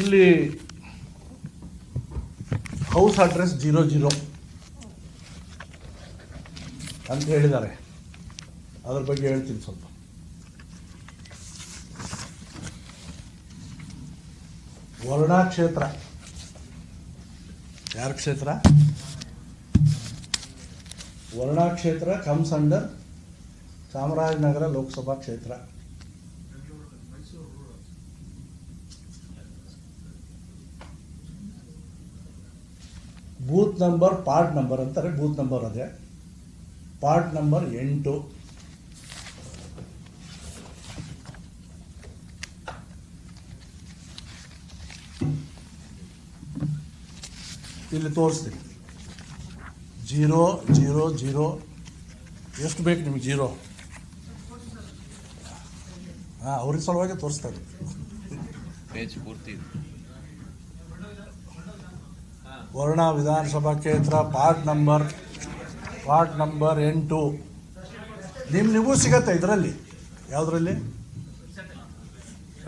ಇಲ್ಲಿ house address zero zero ಅಂತ ಹೇಳಿದ್ದಾರೆ. ಅದ್ರ ಬಗ್ಗೆ ಹೇಳ್ತೀನಿ ಸ್ವಲ್ಪ. ವರ್ಣಾ ಕ್ಷೇತ್ರ. ಯಾರ ಕ್ಷೇತ್ರ? ವರ್ಣಾ ಕ್ಷೇತ್ರ ಕಮ್ಸ್ ಅಂಡರ್ ಚಾಮರಾಜನಗರ ಲೋಕಸಭಾ ಕ್ಷೇತ್ರ. ಬೂತ್ ನಂಬರ್, ಪಾರ್ಟ್ ನಂಬರ್ ಅಂತಾರೆ, ಬೂತ್ ನಂಬರ್ ಅದೇ. ಪಾರ್ಟ್ ನಂಬರ್ ಎಂಟು. ಇಲ್ಲಿ ತೋರಿಸ್ತೀನಿ. Zero zero zero. ಎಷ್ಟು ಬೇಕು ನಿಮ್ಗೆ ಜೀರೋ? ಹಾಂ, ಅವ್ರಿಗೆ ಸಲುವಾಗಿ ತೋರಿಸ್ತಾ ಪೇಜ್ ಪೂರ್ತಿ. ವರ್ಣ ವಿಧಾನಸಭಾ ಕ್ಷೇತ್ರ ವಾರ್ಡ್ ನಂಬರ್ ವಾರ್ಡ್ ನಂಬರ್ ಎಂಟು. ನಿಮ್ಮ ನಿಮಗೂ ಸಿಗತ್ತೆ ಇದರಲ್ಲಿ? ಯಾವುದರಲ್ಲಿ?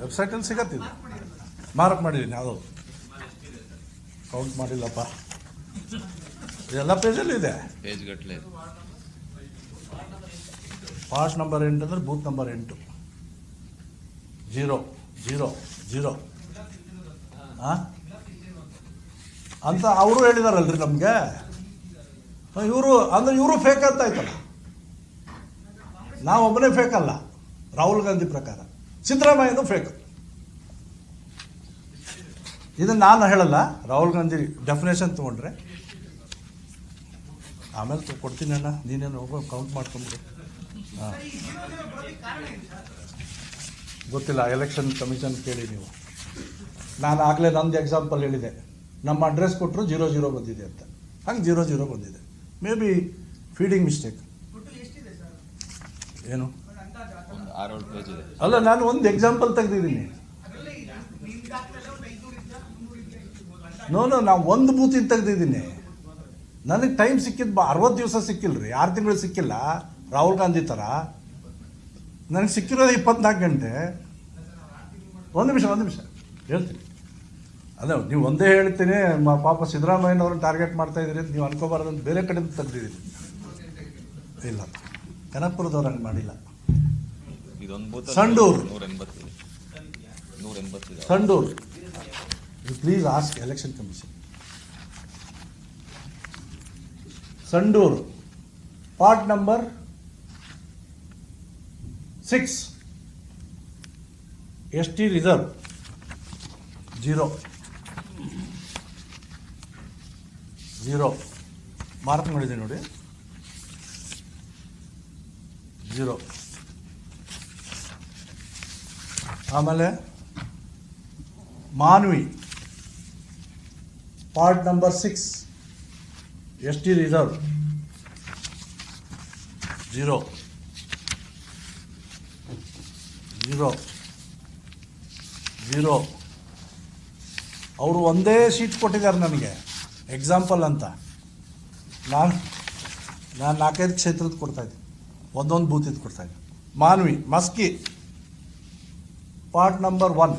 ವೆಬ್ಸೈಟಲ್ಲಿ ಸಿಗತ್ತೆ ಇದು. ಮಾರ್ಕ್ ಮಾಡಿದ್ದೀನಿ ಯಾವುದೋ ಕೌಂಟ್ ಮಾಡಿಲ್ಲಪ್ಪ. ಎಲ್ಲ ಪೇಜಲ್ಲಿ ಇದೆ. ಪೇಜ್ ಗಟ್ಟಲೆ. ಪಾರ್ಟ್ ನಂಬರ್ ಎಂಟು ಅಂದರೆ ಬೂತ್ ನಂಬರ್ ಎಂಟು. ಜೀರೋ ಜೀರೋ ಜೀರೋ ಹಾಂ ಅಂತ ಅವರು ಹೇಳಿದಾರಲ್ರಿ ನಮಗೆ. ಇವರು, ಅಂದರೆ ಇವರು ಫೇಕ್ ಅಂತ ಆಯ್ತಲ್ಲ. ನಾವೊಬ್ಬನೇ ಫೇಕ್ ಅಲ್ಲ. ರಾಹುಲ್ ಗಾಂಧಿ ಪ್ರಕಾರ. ಸಿದ್ದರಾಮಯ್ಯನೂ ಫೇಕ್ ಇದನ್ನು ನಾನು ಹೇಳಲ್ಲ, ರಾಹುಲ್ ಗಾಂಧಿ ಡೆಫಿನೇಷನ್ ತೊಗೊಂಡ್ರೆ. ಆಮೇಲೆ ಕೊಡ್ತೀನಿ ಅಣ್ಣ, ನೀನೇನು ಕೌಂಟ್ ಮಾಡ್ಕೊಂಬಿಡು ಹಾಂ. ಗೊತ್ತಿಲ್ಲ ಎಲೆಕ್ಷನ್ ಕಮಿಷನ್ ಕೇಳಿ ನೀವು. ನಾನು ಆಗಲೇ ನಂದು ಎಕ್ಸಾಂಪಲ್ ಹೇಳಿದೆ. ನಮ್ಮ ಅಡ್ರೆಸ್ ಕೊಟ್ಟರು ಜೀರೋ ಜೀರೋ ಬಂದಿದೆ ಅಂತ. ಹಂಗೆ ಜೀರೋ ಜೀರೋ ಬಂದಿದೆ. ಮೇ ಬಿ ಫೀಡಿಂಗ್ ಮಿಸ್ಟೇಕ್ ಏನು? ಒಂದು ಆರೇಳು ಪೇಜ್ ಇದೆ. ಅಲ್ಲ ನಾನು ಒಂದು ಎಕ್ಸಾಂಪಲ್ ತೆಗೆದಿದ್ದೀನಿ. ನೋ ನೋ ನಾವು ಒಂದು ಬೂತಿನ ತೆಗೆದಿದ್ದೀನಿ. ನನಗೆ ಟೈಮ್ ಸಿಕ್ಕಿದ್ದು ಬಾ ಅರವತ್ತು ದಿವಸ ಸಿಕ್ಕಿಲ್ಲ ರೀ ಆರು ತಿಂಗಳು ಸಿಕ್ಕಿಲ್ಲ. ರಾಹುಲ್ ಗಾಂಧಿ ಥರ ನನಗೆ ಸಿಕ್ಕಿರೋದು ಇಪ್ಪತ್ನಾಲ್ಕು ಗಂಟೆ. ಒಂದು ನಿಮಿಷ ಒಂದು ನಿಮಿಷ. ಹೇಳ್ತೀನಿ. ಅದೇ ನೀವು ಒಂದೇ ಹೇಳ್ತೀನಿ ಪಾಪ ಸಿದ್ದರಾಮಯ್ಯನವ್ರನ್ನ ಟಾರ್ಗೆಟ್ ಮಾಡ್ತಾ ಇದ್ದೀರಿ ನೀವು ಅನ್ಕೋಬಾರ್ದು ಅಂತ ಬೇರೆ ಕಡೆಯಿಂದ ತೆಗ್ದಿದ್ದೀನಿ. ಇಲ್ಲ. ಕನಕಪುರದವ್ರು ಹಂಗೆ ಮಾಡಿಲ್ಲ. Sandur. Sandur. You please ask election commission Sandur. Part number six S T reserve zero zero. Mark ಮಾಡಿದೆ ನೋಡಿ. ಜೀರೋ. ಆಮೇಲೆ Manvi. Part number six. S T reserve zero. Zero. Zero. ಅವರು ಒಂದೇ ಸೀಟ್ ಕೊಟ್ಟಿದ್ದಾರೆ ನನಗೆ. ಎಕ್ಸಾಂಪಲ್ ಅಂತ. ನಾನು ನಾನು ನಾಲ್ಕೈದು ಕ್ಷೇತ್ರದ ಕೊಡ್ತಾಯಿದ್ದೆ ಒಂದೊಂದು ಬೂತಿದ್ದು ಕೊಡ್ತಾಯಿದ್ದೆ Manvi, Maski. Part number one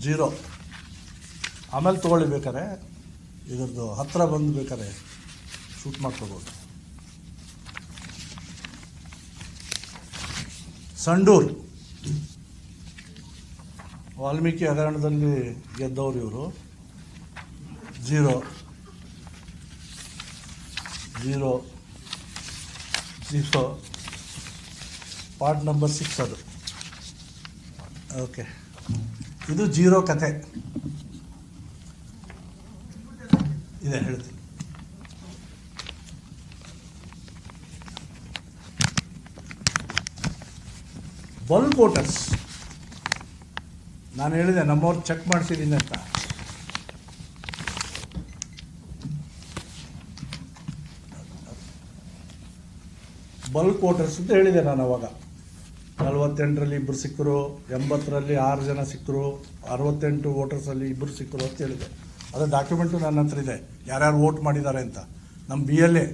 zero ಆಮೇಲೆ ತೊಗೊಳ್ಳಿ ಬೇಕಾರೆ ಇದ್ರದ್ದು ಹತ್ತಿರ ಬಂದು ಬೇಕಾದ್ರೆ ಶೂಟ್ ಮಾಡ್ಕೋಬೋದು. ಸಂಡೂರ್. ವಾಲ್ಮೀಕಿ ಹಗರಣದಲ್ಲಿ ಗೆದ್ದವರು ಇವರು. Zero zero zero part number six ಅದು. ಓಕೆ ಇದು ಜೀರೋ ಕತೆ. ಇದೆ, ಹೇಳ್ತೀನಿ. ಬಲ್ಕ್ ವೋಟರ್ಸ್ ನಾನು ಹೇಳಿದೆ, ನಮ್ಮವ್ರು ಚೆಕ್ ಮಾಡಿಸಿದ್ದೀನಿ ಅಂತ. ಬಲ್ಕ್ ವೋಟರ್ಸ್ ಅಂತ ಹೇಳಿದೆ ನಾನು ಅವಾಗ. ನಲವತ್ತೆಂಟರಲ್ಲಿ ಇಬ್ಬರು ಸಿಕ್ಕರು ಎಂಬತ್ತರಲ್ಲಿ ಆರು ಜನ ಸಿಕ್ಕರು ಅರವತ್ತೆಂಟು ವೋಟರ್ಸಲ್ಲಿ ಇಬ್ಬರು ಸಿಕ್ಕರು ಅಂತ ಹೇಳಿದೆ. ಅದೇ ಡಾಕ್ಯುಮೆಂಟು ನನ್ನ ಹತ್ರ ಇದೆ. ಯಾರ್ಯಾರು ವೋಟ್ ಮಾಡಿದ್ದಾರೆ ಅಂತ. ನಮ್ಮ B L A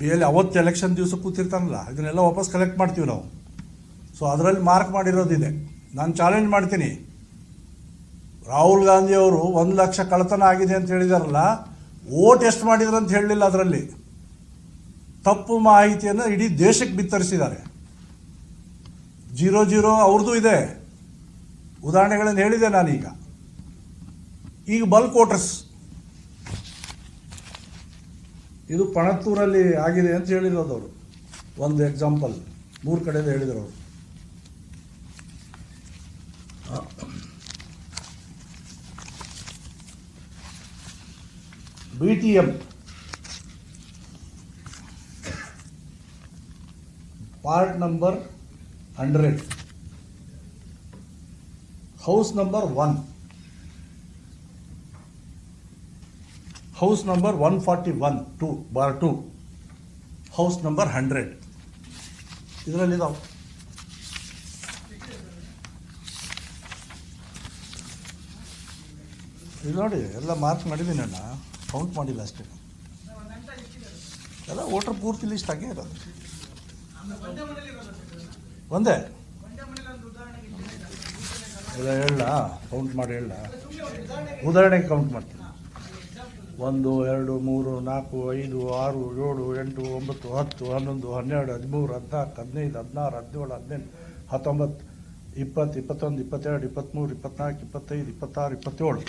B L ಅವತ್ತು ಎಲೆಕ್ಷನ್ ದಿವಸ ಕೂತಿರ್ತಾನಲ್ಲ, ಇದನ್ನೆಲ್ಲ ವಾಪಸ್ ಕಲೆಕ್ಟ್ ಮಾಡ್ತೀವಿ ನಾವು. ಸೊ ಅದರಲ್ಲಿ ಮಾರ್ಕ್ ಮಾಡಿರೋದಿದೆ. ನಾನು ಚಾಲೆಂಜ್ ಮಾಡ್ತೀನಿ. ರಾಹುಲ್ ಗಾಂಧಿ ಅವರು ಒಂದು ಲಕ್ಷ ಕಳ್ಳತನ ಆಗಿದೆ ಅಂತ ಹೇಳಿದಾರಲ್ಲ ಓಟ್ ಎಷ್ಟು ಮಾಡಿದ್ರು ಅಂತ ಹೇಳಲಿಲ್ಲ ಅದರಲ್ಲಿ. ತಪ್ಪು ಮಾಹಿತಿಯನ್ನು ಇಡೀ ದೇಶಕ್ಕೆ ಬಿತ್ತರಿಸಿದ್ದಾರೆ. ಜೀರೋ ಜೀರೋ ಅವ್ರದ್ದು ಇದೆ. ಉದಾಹರಣೆಗಳನ್ನು ಹೇಳಿದೆ ನಾನೀಗ. ಈಗ ಬಲ್ಕ್ ವೋಟರ್ಸ್. ಇದು ಪಣತ್ತೂರಲ್ಲಿ ಆಗಿದೆ ಅಂತ ಹೇಳಿರೋದು ಅವರು ಒಂದು ಎಕ್ಸಾಂಪಲ್ ಮೂರು ಕಡೆಯಿಂದ ಹೇಳಿದ್ರು ಅವರು. B T part number hundred house number one house number one forty one two bar two house number hundred ಇದರಲ್ಲಿದ್ದಾವೆ ಇದು ನೋಡಿ ಎಲ್ಲ ಮಾರ್ಕ್ ಮಾಡಿದ್ದೀನಿ ಅಣ್ಣ ಕೌಂಟ್ ಮಾಡಿಲ್ಲ ಅಷ್ಟೇ. ಎಲ್ಲ ವೋಟರ್ ಪೂರ್ತಿ ಲಿಸ್ಟ್ ಹಾಗೆ ಇರೋದು. ಒಂದೇ? ಇಲ್ಲ ಹೇಳ ಕೌಂಟ್ ಮಾಡಿ ಹೇಳ. ಉದಾಹರಣೆಗೆ ಕೌಂಟ್ ಮಾಡ್ತೀನಿ. ಒಂದು ಎರಡು ಮೂರು ನಾಲ್ಕು ಐದು ಆರು ಏಳು ಎಂಟು ಒಂಬತ್ತು ಹತ್ತು ಹನ್ನೊಂದು ಹನ್ನೆರಡು ಹದಿಮೂರು ಹದಿನಾಲ್ಕು ಹದಿನೈದು ಹದಿನಾರು ಹದಿನೇಳು ಹದಿನೆಂಟು ಹತ್ತೊಂಬತ್ತು ಇಪ್ಪತ್ತು ಇಪ್ಪತ್ತೊಂದು ಇಪ್ಪತ್ತೆರಡು ಇಪ್ಪತ್ತ್ಮೂರು ಇಪ್ಪತ್ನಾಲ್ಕು ಇಪ್ಪತ್ತೈದು ಇಪ್ಪತ್ತಾರು ಇಪ್ಪತ್ತೇಳು.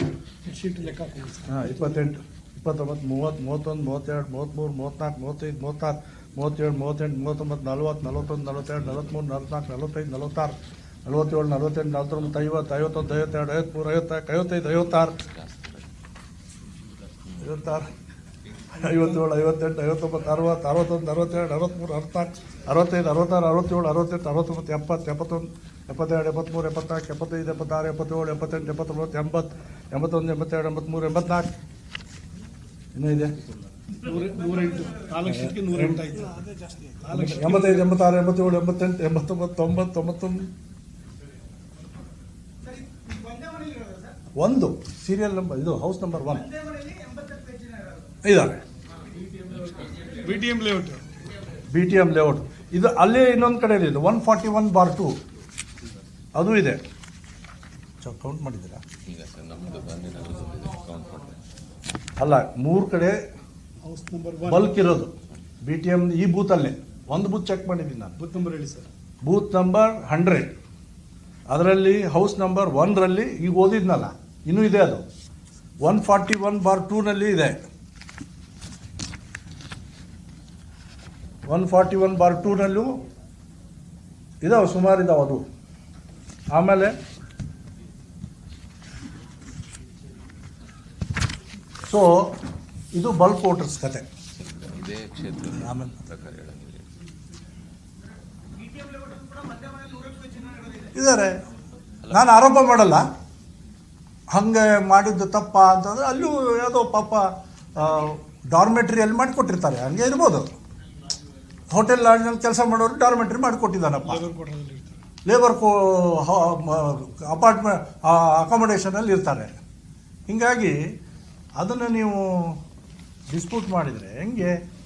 ಹಾಂ ಇಪ್ಪತ್ತೆಂಟು. ಇಪ್ಪತ್ತೊಂಬತ್ತು, ಮೂವತ್ತು, ಮೂವತ್ತೊಂದು, ಮೂವತ್ತೆರಡು ಮೂವತ್ತ್ಮೂರು ಮೂವತ್ತ್ನಾಲ್ಕು ಮೂವತ್ತೈದು, ಮೂವತ್ತಾರು, ಮೂವತ್ತೇಳು, ಮೂವತ್ತೆಂಟು, ಮೂವತ್ತೊಂಬತ್ತು, ನಲ್ವತ್ತು, ನಲವತ್ತೊಂದು, ನಲವತ್ತೆರಡು ನಲವತ್ತ್ಮೂರು ನಲವತ್ತ್ನಾಲ್ಕು ನಲವತ್ತೈದು, ನಲವತ್ತಾರು, ನಲವತ್ತೇಳು, ನಲವತ್ತೆಂಟು, ನಲವತ್ತೊಂಬತ್ತು, ಐವತ್ತು, ಐವತ್ತೊಂದು, ಐವತ್ತೆರಡು ಐವತ್ತ್ಮೂರು ಐವತ್ನಾಲ್ಕು ಐವತ್ತೈದು, ಐವತ್ತಾರು. ಐವತ್ತಾರು, ಐವತ್ತೇಳು, ಐವತ್ತೆಂಟು, ಐವತ್ತೊಂಬತ್ತು, ಅರವತ್ತು, ಅರವತ್ತೊಂದು, ಅರವತ್ತೆರಡು ಅರವತ್ತ್ಮೂರು ಅರವತ್ನಾಲ್ಕು ಅರವತ್ತೈದು, ಅರವತ್ತಾರು, ಅರವತ್ತೇಳು, ಅರವತ್ತೆಂಟು, ಅರವತ್ತೊಂಬತ್ತು, ಎಪ್ಪತ್ತು, ಎಪ್ಪತ್ತೊಂದು, ಎಪ್ಪತ್ತೆರಡು ಎಪ್ಪತ್ತ್ಮೂರು ಎಪ್ಪತ್ನಾಲ್ಕು, ಎಪ್ಪತ್ತೈದು, ಎಪ್ಪತ್ತಾರು, ಎಪ್ಪತ್ತೇಳು, ಎಪ್ಪತ್ತೆಂಟು, ಎಪ್ಪತ್ತೊಂಬತ್ತು, ಎಂಬತ್ತು, ಎಂಬತ್ತೊಂದು, ಎಂಬತ್ತೆರಡು ಎಂಬತ್ತ್ಮೂರು ಇನ್ನೂ ಇದೆ? ನೂರ ನೂರೆಂಟು. ಶೀಟ್ಗೆ ನೂರೆಂಟು ಆಯ್ತು. ಎಂಬತ್ತೈದು ಎಂಬತ್ತಾರು ಎಂಬತ್ತೇಳು ಎಂಬತ್ತೆಂಟು ಎಂಬತ್ತೊಂಬತ್ತು ತೊಂಬತ್ತು ತೊಂಬತ್ತೊಂದು ಒಂದು. ಸೀರಿಯಲ್ ನಂಬರ್ ಇದು ಹೌಸ್ ನಂಬರ್ ಒನ್ ಇದ್ದಾರೆ B T M layout B T M layout ಇದು ಅಲ್ಲೇ ಇನ್ನೊಂದು ಕಡೆ ಇದೆ. One forty one bar two ಅದು ಇದೆ. ಕೌಂಟ್ ಮಾಡಿದ್ದೀರಾ ಈಗ ಸರ್ ನಮ್ಮದು ಬಂದಿರೋದು ಬಂದಿದೆ ಕೌಂಟ್ ಮಾಡ್ತೀನಿ ಅಲ್ಲ ಮೂರು ಕಡೆ ಹೌಸ್ ನಂಬರ್ ಒನ್ ಬಲ್ಕ್ ಇರೋದು. ಬಿ ಟಿ ಎಂ ಈ ಬೂತಲ್ಲೇ. ಒಂದು ಬೂತ್ ಚೆಕ್ ಮಾಡಿದ್ದೀನಿ ನಾನು. ಬೂತ್ ನಂಬರ್ ಹೇಳಿ ಸರ್. ಬೂತ್ ನಂಬರ್ ಹಂಡ್ರೆಡ್ ಅದರಲ್ಲಿ ಹೌಸ್ ನಂಬರ್ ಒನ್ರಲ್ಲಿ ಈಗ ಓದಿದ್ನಲ್ಲ ಇನ್ನೂ ಇದೆ ಅದು. ಒನ್ ಫಾರ್ಟಿ ಒನ್ ಬಾರ್ ಟೂನಲ್ಲಿ ಇದೆ. ಒನ್ ಫಾರ್ಟಿ ಒನ್ ಬಾರ್ ಟೂನಲ್ಲೂ ಇದಾವೆ ಸುಮಾರು ಇದಾವೆ ಅದು. ಆಮೇಲೆ ಸೊ ಇದು ಬಲ್ಕ್ ವೋಟರ್ಸ್ ಕತೆ. ಇದೇ ಕ್ಷೇತ್ರ ಆಮೇಲೆ? ಇದ್ದಾರೆ ನಾನು ಆರೋಪ ಮಾಡಲ್ಲ. ಹಂಗೆ ಮಾಡಿದ್ದು ತಪ್ಪ ಅಂತಂದ್ರೆ ಅಲ್ಲೂ ಯಾವುದೋ ಪಾಪ ಡಾರ್ಮೆಟ್ರಿಯಲ್ಲಿ ಮಾಡಿಕೊಟ್ಟಿರ್ತಾರೆ. ಹಂಗೆ ಇರ್ಬೋದು. ಹೋಟೆಲ್ ಲಾಡ್ಜ್ನಲ್ಲಿ ಕೆಲಸ ಮಾಡೋರು ಡಾರ್ಮೆಟ್ರಿ ಮಾಡಿಕೊಟ್ಟಿದ್ದಾನಪ್ಪ. ಲೇಬರ್ ಕೋ ಅಪಾರ್ಟ್ಮೆಂಟ್ ಅಕಾಮಡೇಷನಲ್ಲಿ ಇರ್ತಾರೆ. ಹೀಗಾಗಿ ಅದನ್ನು ನೀವು ಡಿಸ್ಪ್ಯೂಟ್ ಮಾಡಿದರೆ ಹೆಂಗೆ?